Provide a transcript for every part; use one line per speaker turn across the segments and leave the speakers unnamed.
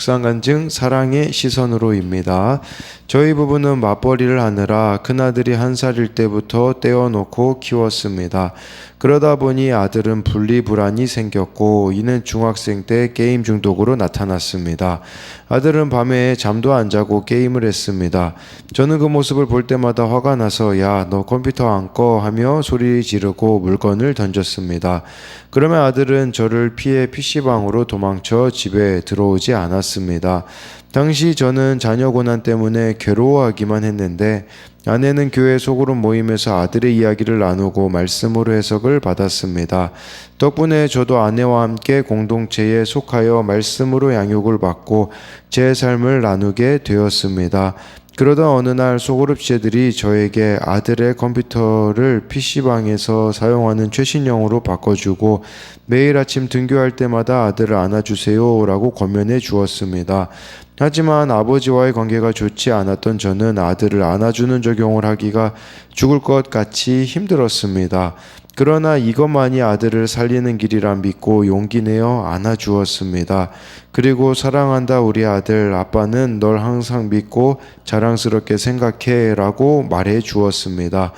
묵상 간증 사랑의 시선으로입니다. 저희 부부는 맞벌이를 하느라 큰아들이 한 살일 때부터 떼어놓고 키웠습니다. 그러다 보니 아들은 분리불안이 생겼고 이는 중학생 때 게임 중독으로 나타났습니다. 아들은 밤에 잠도 안 자고 게임을 했습니다. 저는 그 모습을 볼 때마다 화가 나서 야 너 컴퓨터 안 꺼 하며 소리 지르고 물건을 던졌습니다. 그러면 아들은 저를 피해 PC방으로 도망쳐 집에 들어오지 않았습니다. 당시 저는 자녀 고난 때문에 괴로워하기만 했는데 아내는 교회 소그룹 모임에서 아들의 이야기를 나누고 말씀으로 해석을 받았습니다. 덕분에 저도 아내와 함께 공동체에 속하여 말씀으로 양육을 받고 제 삶을 나누게 되었습니다. 그러다 어느 날 소그룹체들이 저에게 아들의 컴퓨터를 PC방에서 사용하는 최신형으로 바꿔주고 매일 아침 등교할 때마다 아들을 안아주세요 라고 권면해 주었습니다. 하지만 아버지와의 관계가 좋지 않았던 저는 아들을 안아주는 적용을 하기가 죽을 것 같이 힘들었습니다. 그러나 이것만이 아들을 살리는 길이라 믿고 용기 내어 안아주었습니다. 그리고 사랑한다 우리 아들 아빠는 널 항상 믿고 자랑스럽게 생각해 라고 말해 주었습니다.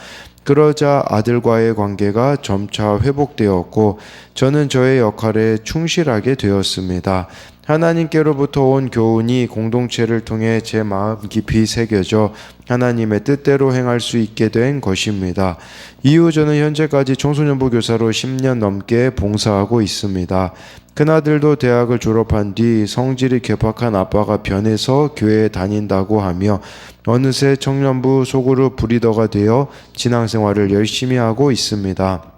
그러자 아들과의 관계가 점차 회복되었고 저는 저의 역할에 충실하게 되었습니다. 하나님께로부터 온 교훈이 공동체를 통해 제 마음 깊이 새겨져 하나님의 뜻대로 행할 수 있게 된 것입니다. 이후 저는 현재까지 청소년부 교사로 10년 넘게 봉사하고 있습니다. 큰아들도 대학을 졸업한 뒤 성질이 괴팍한 아빠가 변해서 교회에 다닌다고 하며 어느새 청년부 소그룹 브리더가 되어 진앙생활을 열심히 하고 있습니다.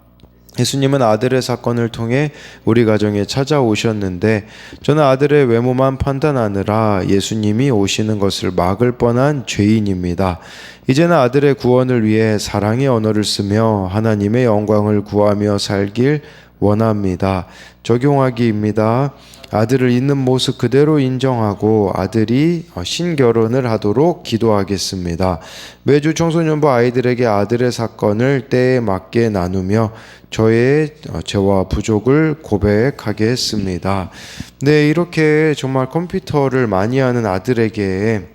예수님은 아들의 사건을 통해 우리 가정에 찾아오셨는데 저는 아들의 외모만 판단하느라 예수님이 오시는 것을 막을 뻔한 죄인입니다. 이제는 아들의 구원을 위해 사랑의 언어를 쓰며 하나님의 영광을 구하며 살길 원합니다. 적용하기입니다. 아들을 있는 모습 그대로 인정하고 아들이 신결혼을 하도록 기도하겠습니다. 매주 청소년부 아이들에게 아들의 사건을 때에 맞게 나누며 저의 죄와 부족을 고백하겠습니다. 네, 이렇게 정말 컴퓨터를 많이 하는 아들에게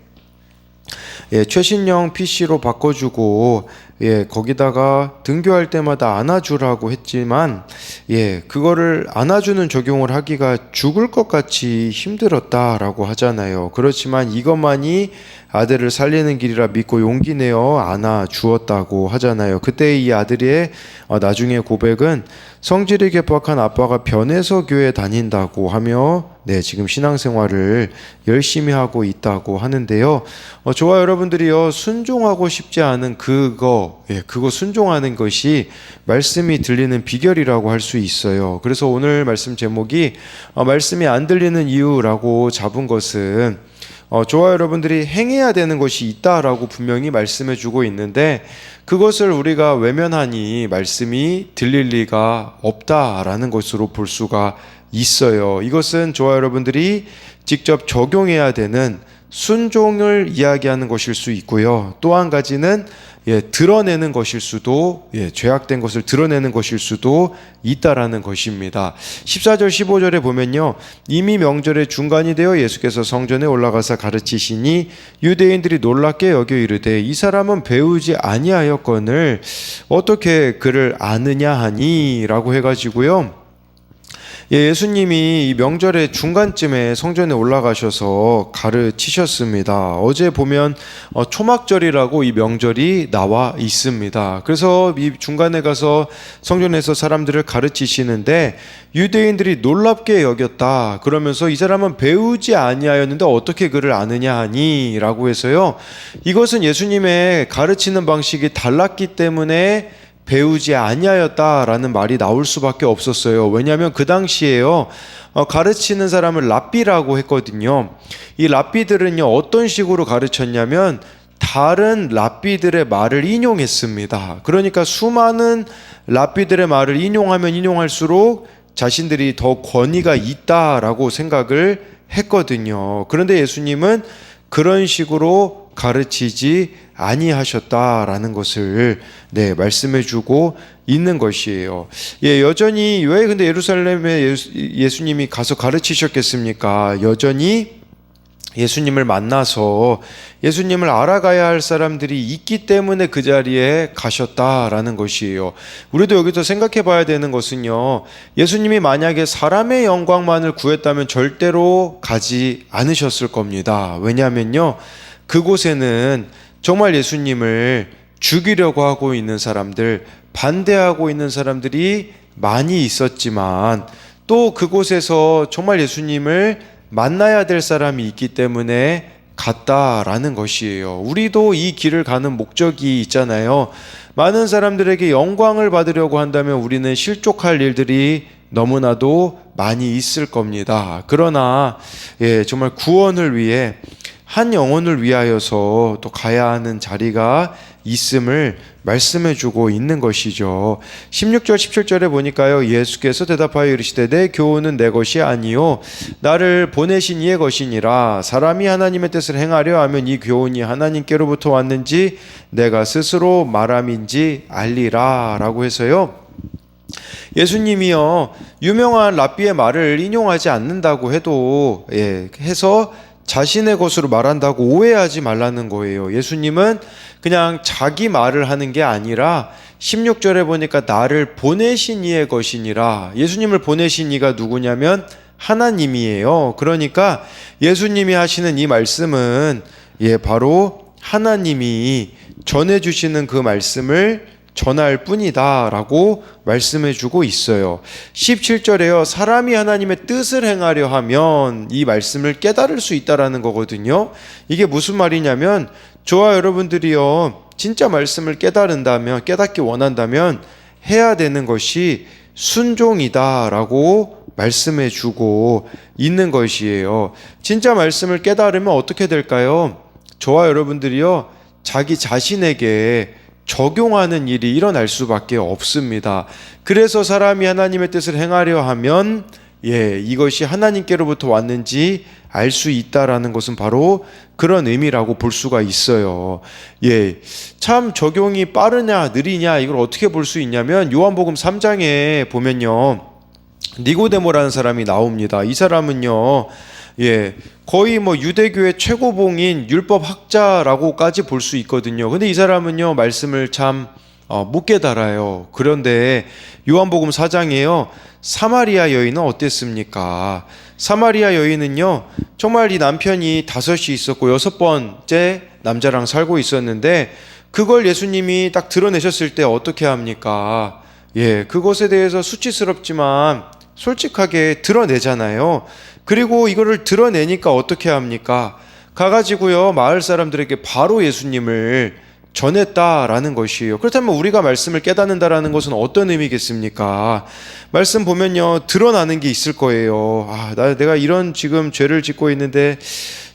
예, 최신형 PC로 바꿔주고 예, 거기다가 등교할 때마다 안아주라고 했지만 예, 그거를 안아주는 적용을 하기가 죽을 것 같이 힘들었다라고 하잖아요. 그렇지만 이것만이 아들을 살리는 길이라 믿고 용기 내어 안아 주었다고 하잖아요. 그때 이 아들의 어, 나중에 고백은 성질이 개박한 아빠가 변해서 교회 다닌다고 하며 네, 지금 신앙생활을 열심히 하고 있다고 하는데요. 어, 저와 여러분들이요, 순종하고 싶지 않은 그거, 예, 그거 순종하는 것이 말씀이 들리는 비결이라고 할 수 있어요. 그래서 오늘 말씀 제목이 어, 말씀이 안 들리는 이유라고 잡은 것은 어, 저와 여러분들이 행해야 되는 것이 있다라고 분명히 말씀해 주고 있는데 그것을 우리가 외면하니 말씀이 들릴 리가 없다라는 것으로 볼 수가 있어요. 이것은 저와 여러분들이 직접 적용해야 되는 순종을 이야기하는 것일 수 있고요. 또 한 가지는 예, 드러내는 것일 수도 예, 죄악된 것을 드러내는 것일 수도 있다라는 것입니다. 14절 15절에 보면요. 이미 명절의 중간이 되어 예수께서 성전에 올라가서 가르치시니 유대인들이 놀랍게 여겨 이르되 이 사람은 배우지 아니하였거늘 어떻게 그를 아느냐 하니라고 해 가지고요. 예, 예수님이 이 명절의 중간쯤에 성전에 올라가셔서 가르치셨습니다. 어제 보면 어, 초막절이라고 이 명절이 나와 있습니다. 그래서 이 중간에 가서 성전에서 사람들을 가르치시는데 유대인들이 놀랍게 여겼다. 그러면서 이 사람은 배우지 아니하였는데 어떻게 그를 아느냐 하니라고 해서요. 이것은 예수님의 가르치는 방식이 달랐기 때문에 배우지 아니하였다라는 말이 나올 수밖에 없었어요. 왜냐하면 그 당시에요. 어, 가르치는 사람을 랍비라고 했거든요. 이 랍비들은요 어떤 식으로 가르쳤냐면 다른 랍비들의 말을 인용했습니다. 그러니까 수많은 랍비들의 말을 인용하면 인용할수록 자신들이 더 권위가 있다라고 생각을 했거든요. 그런데 예수님은 그런 식으로 가르치지 아니하셨다라는 것을 네 말씀해주고 있는 것이에요. 예 여전히 왜 근데 예루살렘에 예수, 예수님이 가서 가르치셨겠습니까? 여전히 예수님을 만나서 예수님을 알아가야 할 사람들이 있기 때문에 그 자리에 가셨다라는 것이에요. 우리도 여기서 생각해 봐야 되는 것은요. 예수님이 만약에 사람의 영광만을 구했다면 절대로 가지 않으셨을 겁니다. 왜냐하면요. 그곳에는 정말 예수님을 죽이려고 하고 있는 사람들, 반대하고 있는 사람들이 많이 있었지만 또 그곳에서 정말 예수님을 만나야 될 사람이 있기 때문에 갔다라는 것이에요. 우리도 이 길을 가는 목적이 있잖아요. 많은 사람들에게 영광을 받으려고 한다면 우리는 실족할 일들이 너무나도 많이 있을 겁니다. 그러나 예, 정말 구원을 위해 한 영혼을 위하여서 또 가야 하는 자리가 있음을 말씀해 주고 있는 것이죠. 16절 17절에 보니까요. 예수께서 대답하여 이르시되 내 교훈은 내 것이 아니요 나를 보내신 이의 것이니라 사람이 하나님의 뜻을 행하려 하면 이 교훈이 하나님께로부터 왔는지 내가 스스로 말함인지 알리라라고 해서요. 예수님이요 유명한 랍비의 말을 인용하지 않는다고 해도 예, 해서 자신의 것으로 말한다고 오해하지 말라는 거예요. 예수님은 그냥 자기 말을 하는 게 아니라 16절에 보니까 나를 보내신 이의 것이니라. 예수님을 보내신 이가 누구냐면 하나님이에요. 그러니까 예수님이 하시는 이 말씀은 예, 바로 하나님이 전해 주시는 그 말씀을 전할 뿐이다라고 말씀해 주고 있어요. 17절에요. 사람이 하나님의 뜻을 행하려 하면 이 말씀을 깨달을 수 있다라는 거거든요. 이게 무슨 말이냐면 저와 여러분들이요. 진짜 말씀을 깨달은다면 깨닫기 원한다면 해야 되는 것이 순종이다라고 말씀해 주고 있는 것이에요. 진짜 말씀을 깨달으면 어떻게 될까요? 저와 여러분들이요. 자기 자신에게 적용하는 일이 일어날 수밖에 없습니다. 그래서 사람이 하나님의 뜻을 행하려 하면 예, 이것이 하나님께로부터 왔는지 알 수 있다라는 것은 바로 그런 의미라고 볼 수가 있어요. 예. 참 적용이 빠르냐, 느리냐, 이걸 어떻게 볼 수 있냐면 요한복음 3장에 보면요. 니고데모라는 사람이 나옵니다. 이 사람은요. 예, 거의 뭐 유대교의 최고봉인 율법 학자라고까지 볼 수 있거든요. 근데 이 사람은요, 말씀을 참, 어, 못 깨달아요. 그런데 요한복음 4장에요, 사마리아 여인은 어땠습니까? 사마리아 여인은요, 정말 이 남편이 다섯이 있었고, 여섯 번째 남자랑 살고 있었는데, 그걸 예수님이 딱 드러내셨을 때 어떻게 합니까? 예, 그것에 대해서 수치스럽지만 솔직하게 드러내잖아요. 그리고 이거를 드러내니까 어떻게 합니까? 가가지고요, 마을 사람들에게 바로 예수님을 전했다라는 것이에요. 그렇다면 우리가 말씀을 깨닫는다라는 것은 어떤 의미겠습니까? 말씀 보면요, 드러나는 게 있을 거예요. 아, 나, 내가 이런 지금 죄를 짓고 있는데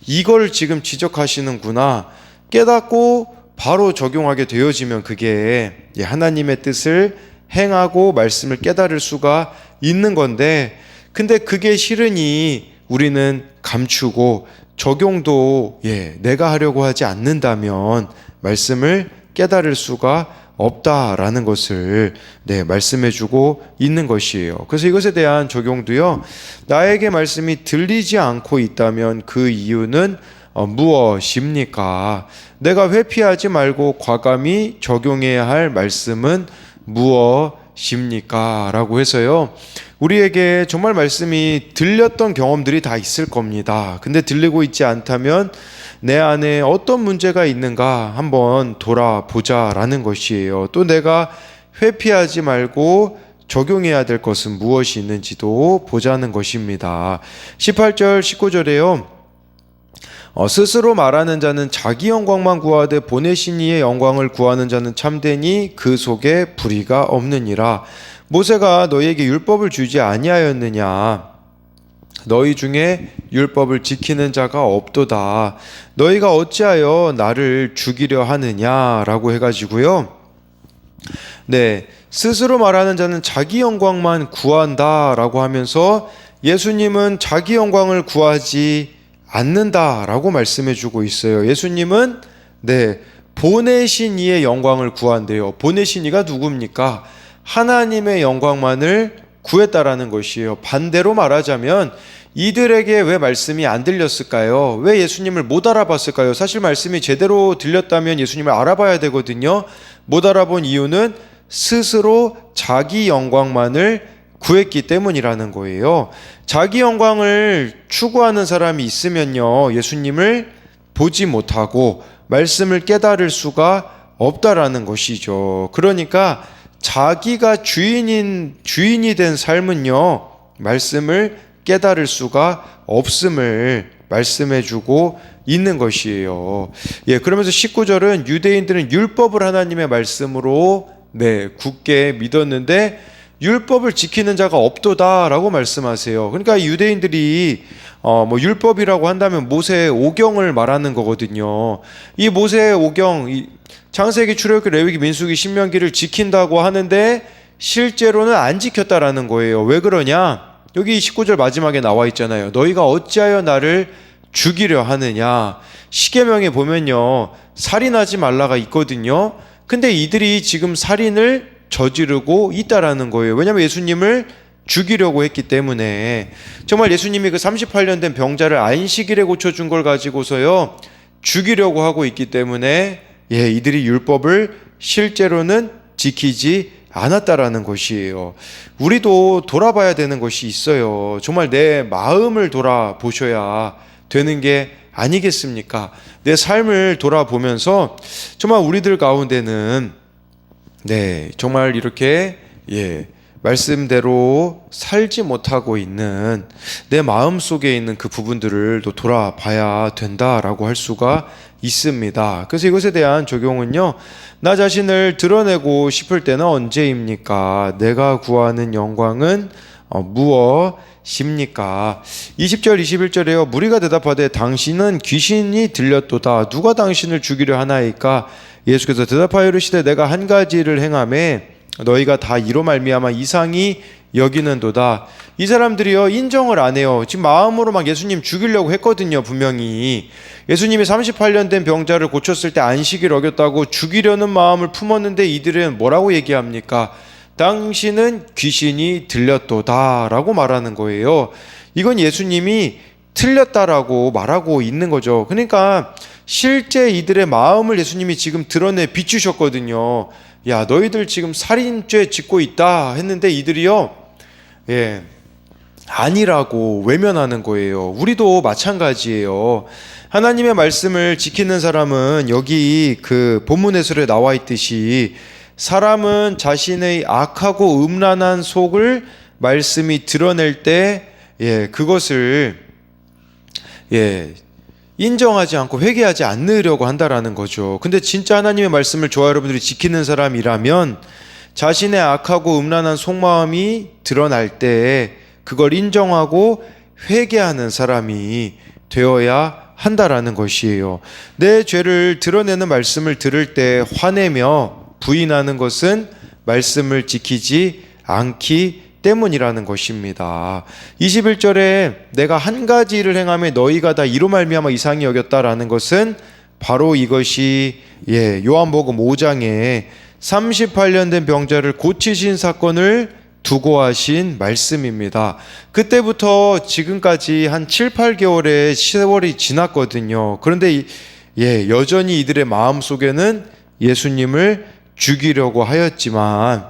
이걸 지금 지적하시는구나. 깨닫고 바로 적용하게 되어지면 그게 하나님의 뜻을 행하고 말씀을 깨달을 수가 있는 건데, 근데 그게 싫으니 우리는 감추고 적용도 예, 내가 하려고 하지 않는다면 말씀을 깨달을 수가 없다라는 것을 네, 말씀해 주고 있는 것이에요. 그래서 이것에 대한 적용도요. 나에게 말씀이 들리지 않고 있다면 그 이유는 어, 무엇입니까? 내가 회피하지 말고 과감히 적용해야 할 말씀은 무엇입 니까? 라고 해서요. 우리에게 정말 말씀이 들렸던 경험들이 다 있을 겁니다. 근데 들리고 있지 않다면 내 안에 어떤 문제가 있는가 한번 돌아보자라는 것이에요. 또 내가 회피하지 말고 적용해야 될 것은 무엇이 있는지도 보자는 것입니다. 18절, 19절에요. 어, 스스로 말하는 자는 자기 영광만 구하되 보내신 이의 영광을 구하는 자는 참되니 그 속에 불의가 없느니라. 모세가 너희에게 율법을 주지 아니하였느냐? 너희 중에 율법을 지키는 자가 없도다. 너희가 어찌하여 나를 죽이려 하느냐라고 해가지고요. 네, 스스로 말하는 자는 자기 영광만 구한다라고 하면서 예수님은 자기 영광을 구하지 않는다라고 말씀해 주고 있어요. 예수님은 네 보내신 이의 영광을 구한대요. 보내신 이가 누굽니까? 하나님의 영광만을 구했다라는 것이에요. 반대로 말하자면 이들에게 왜 말씀이 안 들렸을까요? 왜 예수님을 못 알아봤을까요? 사실 말씀이 제대로 들렸다면 예수님을 알아봐야 되거든요. 못 알아본 이유는 스스로 자기 영광만을 구했기 때문이라는 거예요. 자기 영광을 추구하는 사람이 있으면요. 예수님을 보지 못하고 말씀을 깨달을 수가 없다라는 것이죠. 그러니까 자기가 주인인 주인이 된 삶은요. 말씀을 깨달을 수가 없음을 말씀해 주고 있는 것이에요. 예, 그러면서 19절은 유대인들은 율법을 하나님의 말씀으로 네, 굳게 믿었는데 율법을 지키는 자가 없도다라고 말씀하세요. 그러니까 유대인들이 어, 뭐 율법이라고 한다면 모세의 오경을 말하는 거거든요. 이 모세의 오경, 이 창세기, 출애굽기, 레위기, 민수기, 신명기를 지킨다고 하는데 실제로는 안 지켰다라는 거예요. 왜 그러냐? 여기 19절 마지막에 나와 있잖아요. 너희가 어찌하여 나를 죽이려 하느냐? 시계명에 보면요. 살인하지 말라가 있거든요. 근데 이들이 지금 살인을 저지르고 있다라는 거예요. 왜냐하면 예수님을 죽이려고 했기 때문에 정말 예수님이 그 38년 된 병자를 안식일에 고쳐준 걸 가지고서요 죽이려고 하고 있기 때문에 예 이들이 율법을 실제로는 지키지 않았다라는 것이에요. 우리도 돌아봐야 되는 것이 있어요. 정말 내 마음을 돌아보셔야 되는 게 아니겠습니까? 내 삶을 돌아보면서 정말 우리들 가운데는 네, 정말 이렇게 예, 말씀대로 살지 못하고 있는 내 마음 속에 있는 그 부분들을 또 돌아봐야 된다라고 할 수가 있습니다. 그래서 이것에 대한 적용은요, 나 자신을 드러내고 싶을 때는 언제입니까? 내가 구하는 영광은 어, 무엇 입니까? 20절, 21절에요. 무리가 대답하되 당신은 귀신이 들렸도다. 누가 당신을 죽이려 하나이까? 예수께서 대답하여 이르시되 내가 한 가지를 행함에 너희가 다 이로 말미암아 이상이 여기는도다. 이 사람들이요 인정을 안 해요. 지금 마음으로 막 예수님 죽이려고 했거든요, 분명히. 예수님이 38년 된 병자를 고쳤을 때 안식일 어겼다고 죽이려는 마음을 품었는데 이들은 뭐라고 얘기합니까? 당신은 귀신이 들렸도다라고 말하는 거예요. 이건 예수님이 틀렸다라고 말하고 있는 거죠. 그러니까 실제 이들의 마음을 예수님이 지금 드러내 비추셨거든요. 야, 너희들 지금 살인죄 짓고 있다 했는데 이들이요. 예. 아니라고 외면하는 거예요. 우리도 마찬가지예요. 하나님의 말씀을 지키는 사람은 여기 그 본문 해설에 나와 있듯이 사람은 자신의 악하고 음란한 속을 말씀이 드러낼 때 예, 그것을 예, 인정하지 않고 회개하지 않으려고 한다라는 거죠. 근데 진짜 하나님의 말씀을 저와 여러분들이 지키는 사람이라면 자신의 악하고 음란한 속마음이 드러날 때 그걸 인정하고 회개하는 사람이 되어야 한다라는 것이에요. 내 죄를 드러내는 말씀을 들을 때 화내며 부인하는 것은 말씀을 지키지 않기 때문이라는 것입니다. 21절에 내가 한 가지 일을 행함에 너희가 다 이로 말미암아 이상히 여겼다라는 것은 바로 이것이 예, 요한복음 5장에 38년 된 병자를 고치신 사건을 두고 하신 말씀입니다. 그때부터 지금까지 한 7, 8개월의 세월이 지났거든요. 그런데 예, 여전히 이들의 마음 속에는 예수님을 죽이려고 하였지만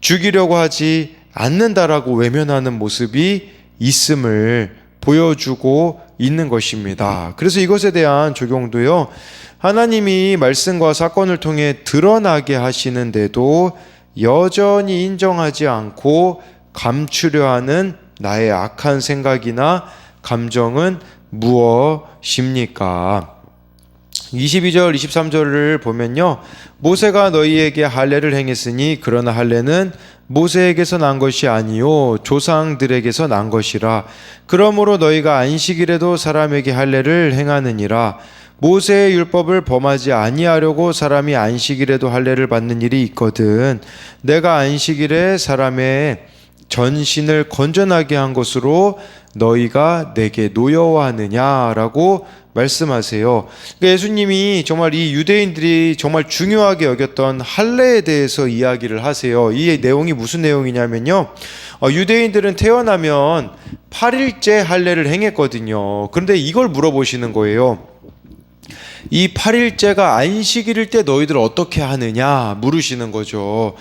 죽이려고 하지 않는다라고 외면하는 모습이 있음을 보여주고 있는 것입니다. 그래서 이것에 대한 적용도요. 하나님이 말씀과 사건을 통해 드러나게 하시는데도 여전히 인정하지 않고 감추려 하는 나의 악한 생각이나 감정은 무엇입니까? 22절, 23절을 보면요. 모세가 너희에게 할례를 행했으니 그러나 할례는 모세에게서 난 것이 아니요 조상들에게서 난 것이라. 그러므로 너희가 안식일에도 사람에게 할례를 행하느니라. 모세의 율법을 범하지 아니하려고 사람이 안식일에도 할례를 받는 일이 있거든. 내가 안식일에 사람의 전신을 건전하게 한 것으로 너희가 내게 노여워하느냐라고 말씀하세요. 그러니까 예수님이 정말 이 유대인들이 정말 중요하게 여겼던 할례에 대해서 이야기를 하세요. 이 내용이 무슨 내용이냐면요. 어, 유대인들은 태어나면 8일째 할례를 행했거든요. 그런데 이걸 물어보시는 거예요. 이 8일째가 안식일일 때 너희들 어떻게 하느냐 물으시는 거죠.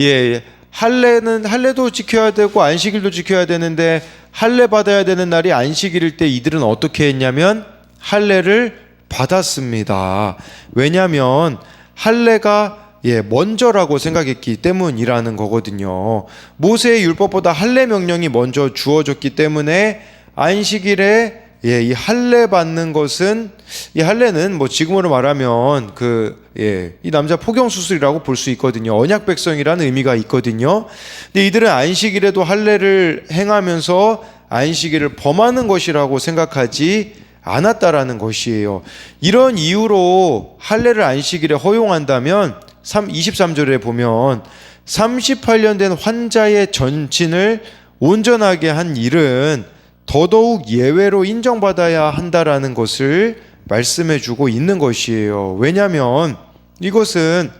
예. 할례는 할례도 지켜야 되고 안식일도 지켜야 되는데 할례 받아야 되는 날이 안식일일 때 이들은 어떻게 했냐면 할례를 받았습니다. 왜냐하면 할례가 예, 먼저라고 생각했기 때문이라는 거거든요. 모세의 율법보다 할례 명령이 먼저 주어졌기 때문에 안식일에 예, 이 할례 받는 것은 이 할례는 뭐 지금으로 말하면 그 예, 이 남자 포경 수술이라고 볼 수 있거든요. 언약 백성이라는 의미가 있거든요. 근데 이들은 안식일에도 할례를 행하면서 안식일을 범하는 것이라고 생각하지 않았다라는 것이에요. 이런 이유로 할례를 안식일에 허용한다면 3 23절에 보면 38년 된 환자의 전친을 온전하게 한 일은 더더욱 예외로 인정받아야 한다라는 것을 말씀해 주고 있는 것이에요. 왜냐하면 이것은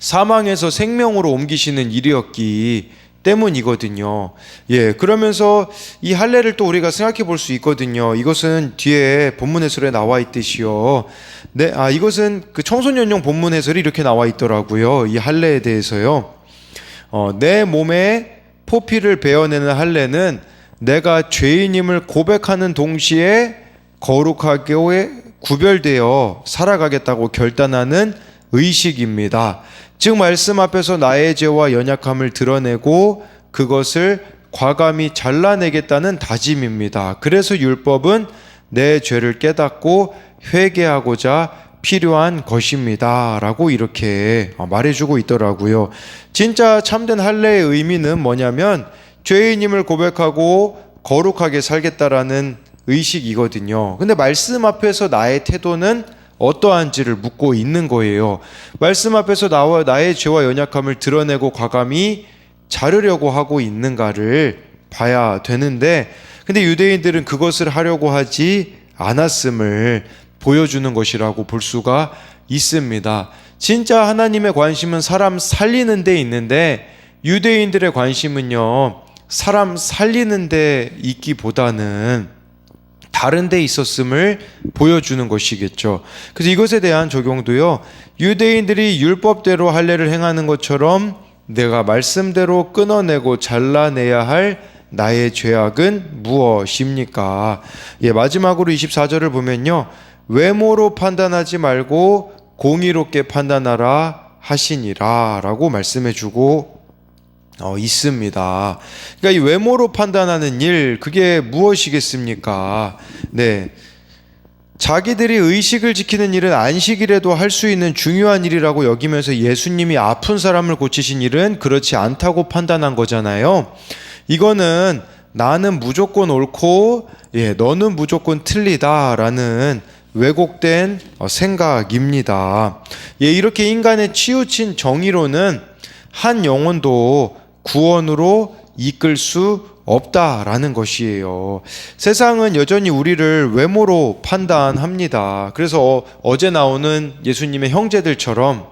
사망에서 생명으로 옮기시는 일이었기 때문이거든요. 예, 그러면서 이 할례를 또 우리가 생각해 볼 수 있거든요. 이것은 뒤에 본문 해설에 나와 있듯이요. 네, 아 이것은 그 청소년용 본문 해설이 이렇게 나와 있더라고요. 이 할례에 대해서요. 어, 내 몸에 포피를 베어내는 할례는 내가 죄인임을 고백하는 동시에 거룩하게 구별되어 살아가겠다고 결단하는 의식입니다. 즉 말씀 앞에서 나의 죄와 연약함을 드러내고 그것을 과감히 잘라내겠다는 다짐입니다. 그래서 율법은 내 죄를 깨닫고 회개하고자 필요한 것입니다. 라고 이렇게 말해주고 있더라고요. 진짜 참된 할례의 의미는 뭐냐면 죄인임을 고백하고 거룩하게 살겠다라는 의식이거든요. 근데 말씀 앞에서 나의 태도는 어떠한지를 묻고 있는 거예요. 말씀 앞에서 나와 나의 죄와 연약함을 드러내고 과감히 자르려고 하고 있는가를 봐야 되는데 근데 유대인들은 그것을 하려고 하지 않았음을 보여주는 것이라고 볼 수가 있습니다. 진짜 하나님의 관심은 사람 살리는 데 있는데 유대인들의 관심은요. 사람 살리는 데 있기보다는 다른 데 있었음을 보여주는 것이겠죠. 그래서 이것에 대한 적용도요. 유대인들이 율법대로 할례를 행하는 것처럼 내가 말씀대로 끊어내고 잘라내야 할 나의 죄악은 무엇입니까? 예, 마지막으로 24절을 보면요. 외모로 판단하지 말고 공의롭게 판단하라 하시니라 라고 말씀해 주고 어, 있습니다. 그러니까 이 외모로 판단하는 일, 그게 무엇이겠습니까? 네. 자기들이 의식을 지키는 일은 안식일에도 할 수 있는 중요한 일이라고 여기면서 예수님이 아픈 사람을 고치신 일은 그렇지 않다고 판단한 거잖아요. 이거는 나는 무조건 옳고, 예, 너는 무조건 틀리다라는 왜곡된 어, 생각입니다. 예, 이렇게 인간의 치우친 정의로는 한 영혼도 구원으로 이끌 수 없다라는 것이에요. 세상은 여전히 우리를 외모로 판단합니다. 그래서 어제 나오는 예수님의 형제들처럼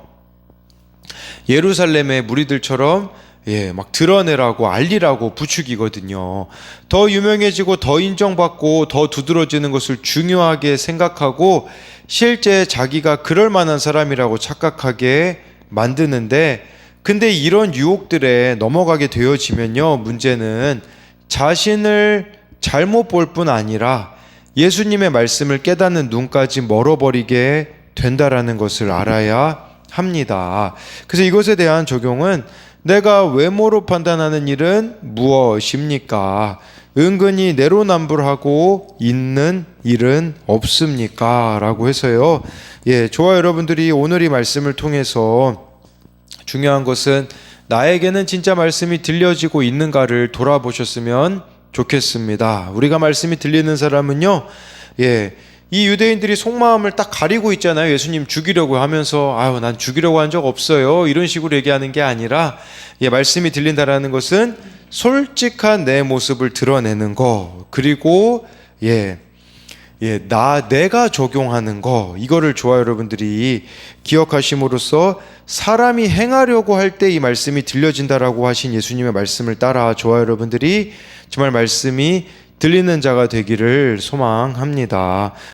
예루살렘의 무리들처럼 예, 막 드러내라고 알리라고 부축이거든요. 더 유명해지고 더 인정받고 더 두드러지는 것을 중요하게 생각하고 실제 자기가 그럴 만한 사람이라고 착각하게 만드는데 근데 이런 유혹들에 넘어가게 되어지면요. 문제는 자신을 잘못 볼 뿐 아니라 예수님의 말씀을 깨닫는 눈까지 멀어버리게 된다라는 것을 알아야 합니다. 그래서 이것에 대한 적용은 내가 외모로 판단하는 일은 무엇입니까? 은근히 내로남불하고 있는 일은 없습니까? 라고 해서요. 예, 저와 여러분들이 오늘 이 말씀을 통해서 중요한 것은 나에게는 진짜 말씀이 들려지고 있는가를 돌아보셨으면 좋겠습니다. 우리가 말씀이 들리는 사람은요, 예, 이 유대인들이 속마음을 딱 가리고 있잖아요. 예수님 죽이려고 하면서, 아유, 난 죽이려고 한 적 없어요. 이런 식으로 얘기하는 게 아니라, 예, 말씀이 들린다라는 것은 솔직한 내 모습을 드러내는 거 그리고 예. 예, 나 내가 적용하는 거 이거를 좋아 여러분들이 기억하심으로써 사람이 행하려고 할 때 이 말씀이 들려진다라고 하신 예수님의 말씀을 따라 좋아 여러분들이 정말 말씀이 들리는 자가 되기를 소망합니다.